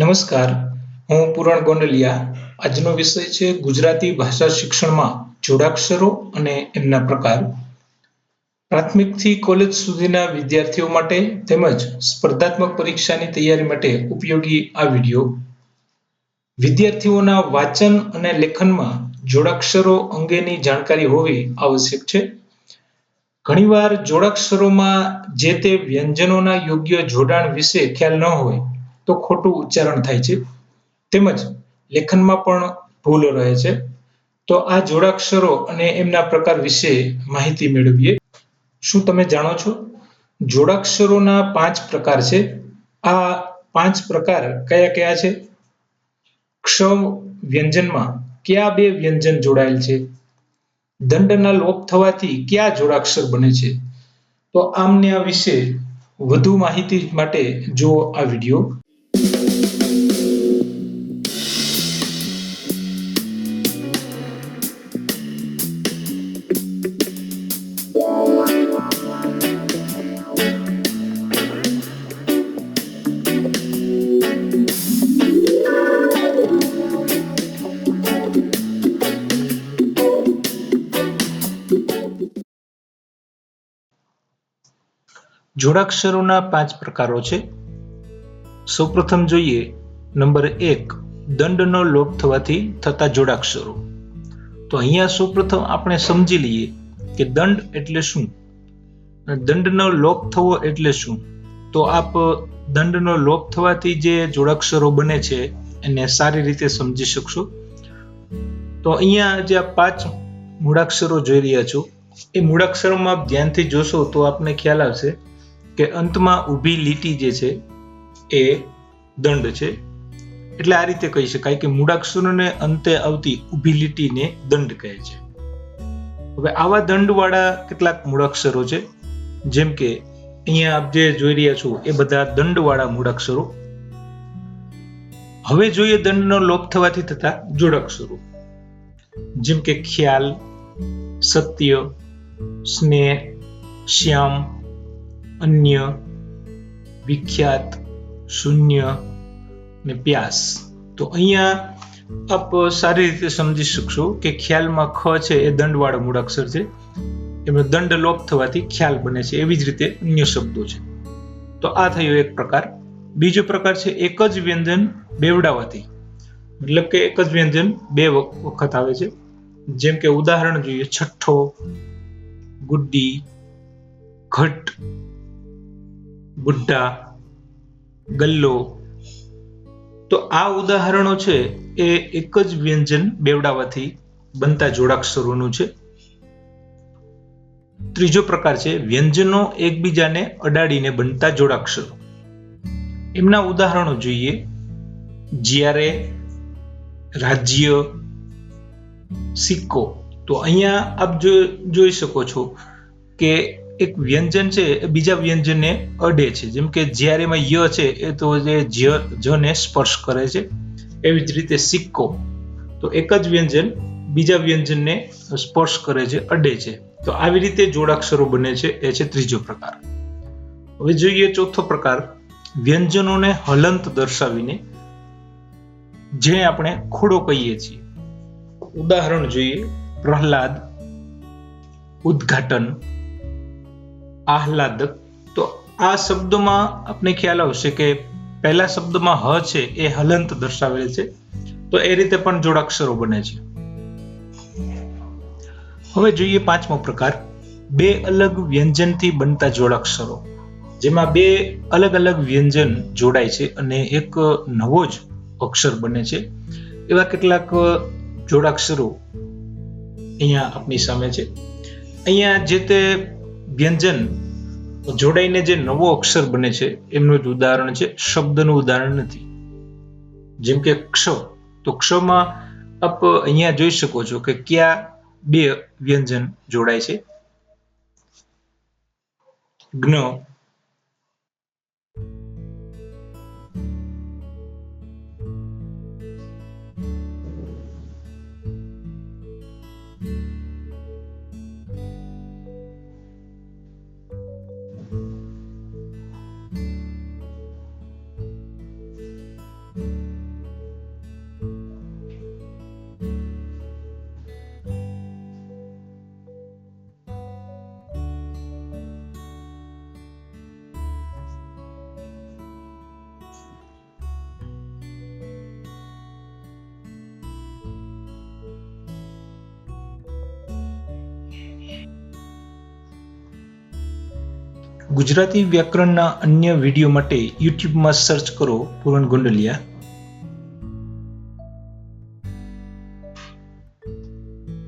નમસ્કાર. હું પૂરણ ગોંડલિયા. આજનો વિષય છે ગુજરાતી ભાષા શિક્ષણમાં જોડાક્ષરો અને એમના પ્રકાર. પ્રાથમિકથી કોલેજ સુધીના વિદ્યાર્થીઓ માટે તેમજ સ્પર્ધાત્મક પરીક્ષાની તૈયારી માટે ઉપયોગી આ વીડિયો. વિદ્યાર્થીઓના વાંચન અને લેખનમાં જોડાક્ષરો અંગેની જાણકારી હોવી આવશ્યક છે. ઘણીવાર જોડાક્ષરોમાં જે તે વ્યંજનોના યોગ્ય જોડાણ વિશે ખ્યાલ ન હોય તો ખોટું ઉચ્ચારણ થાય છે. તેમજ લેખનમાં પણ ભૂલો રહે છે. તો આ જોડાક્ષરો અને એમના પ્રકાર વિશે માહિતી મેળવીએ. શું તમે જાણો છો? જોડાક્ષરોના પાંચ પ્રકાર છે. આ પાંચ પ્રકાર કયા કયા છે? ક્ષ વ્યંજનમાં કયા બે વ્યંજન જોડાયેલ છે? દંડના લોપ થવાથી કયા જોડાક્ષર બને છે? તો આમને આ વિશે વધુ માહિતી માટે જુઓ આ વીડિયો. જોડાક્ષરોના પાંચ પ્રકારો છે. સૌપ્રથમ જોઈએ નંબર એક, દંડનો લોપ થવાથી થતા જોડાક્ષરો. તો અહીંયા સૌપ્રથમ આપણે સમજી લઈએ કે દંડ એટલે શું? દંડનો લોપ થવો એટલે શું? તો આપ દંડનો લોપ થવાથી જે જોડાક્ષરો બને છે, એને સારી રીતે સમજી શકશો. તો અહીંયા જે આ પાંચ મૂળાક્ષરો જોઈ રહ્યા છો, એ મૂળાક્ષરોમાં ધ્યાનથી જોશો તો આપને ખ્યાલ આવશે કે અંતમાં ઊભી લીટી જે છે એ દંડ છે. એટલે આ રીતે કહી શકાય કે મૂળાક્ષરોને અંતે આવતી ઊભી લીટીને દંડ કહે છે. હવે આવા દંડવાળા કેટલાક મૂળાક્ષરો છે, જેમ કે અહીંયા આપ જે જોઈ રહ્યા છો એ બધા દંડવાળા મૂળાક્ષરો. હવે જોઈએ દંડનો લોપ થવાથી થતા જોડાક્ષરો. જેમ કે ખ્યાલ, સત્ય, સ્નેહ, શ્યામ અન્ય, વિખ્યાત, શૂન્ય ને પ્યાસ. તો અહીંયા આપ સારી રીતે સમજી શકશો કે ખ્યાલમાં ખ છે એ દંડવાળો મૂળાક્ષર છે. એમનો દંડ લોપ થવાથી ખ્યાલ બને છે. એવી જ રીતે અન્ય શબ્દો છે. તો આ થયો એક પ્રકાર. બીજો પ્રકાર છે એક જ વ્યંજન બેવડાવાથી. મતલબ કે એક જ વ્યંજન બે વખત આવે છે. જેમ કે ઉદાહરણ જોઈએ, છઠ્ઠો, ગુડ્ડી, ઘટ. બુઢ્ઢા, ગલ્લો. તો આ ઉદાહરણો છે એ એક જ વ્યંજન બેવડાવાથી બનતા જોડાક્ષરોનું છે. ત્રીજો પ્રકાર છે વ્યંજનો એકબીજાને અડાડીને બનતા જોડાક્ષરો. એમના ઉદાહરણો જોઈએ. જ્યારે રાજ્ય સિક્કો. તો અહીંયા આપ જોઈ શકો છો કે એક વ્યંજન છે, એ બીજા વ્યંજનને અડે છે. જેમ કે જ્યારે એમાં ય છે, એ તો જે જને સ્પર્શ કરે છે. એવી જ રીતે સિક્કો. તો એક જ વ્યંજન બીજા વ્યંજનને સ્પર્શ કરે છે, અડે છે. તો આવી રીતે જોડાક્ષરો બને છે, એ છે ત્રીજો પ્રકાર. હવે જોઈએ ચોથો પ્રકાર, વ્યંજનોને હલંત દર્શાવીને, જે આપણે ખોડો કહીએ છીએ. ઉદાહરણ જોઈએ, પ્રહલાદ, ઉદ્ઘાટન આહલાદક તો આ શબ્દમાં આપને ખ્યાલ આવશે કે પહેલા શબ્દમાં હ છે, એ હલંત દર્શાવેલ છે. તો એ રીતે પણ જોડાક્ષરો બને છે. હવે જોઈએ પાંચમો પ્રકાર. બે અલગ વ્યંજનથી બનતા જોડાક્ષરો. જેમાં બે અલગ અલગ વ્યંજન જોડાય છે અને એક નવો જ અક્ષર બને છે. એવા કેટલાક જોડાક્ષરો અહીંયા આપની સામે છે. અહીંયા જે તે વ્યંજન જોડાઈને જે નવો અક્ષર બને છે, એમનું જ ઉદાહરણ છે, શબ્દનું ઉદાહરણ નથી. જેમ કે ક્ષ, તો ક્ષમાં આપ અહીંયા જોઈ શકો છો કે કયા બે વ્યંજન જોડાય છે. જ્ઞ ગુજરાતી વ્યાકરણના અન્ય વીડિયો માટે યુટ્યુબમાં સર્ચ કરો પૂરણ ગોંડલિયા.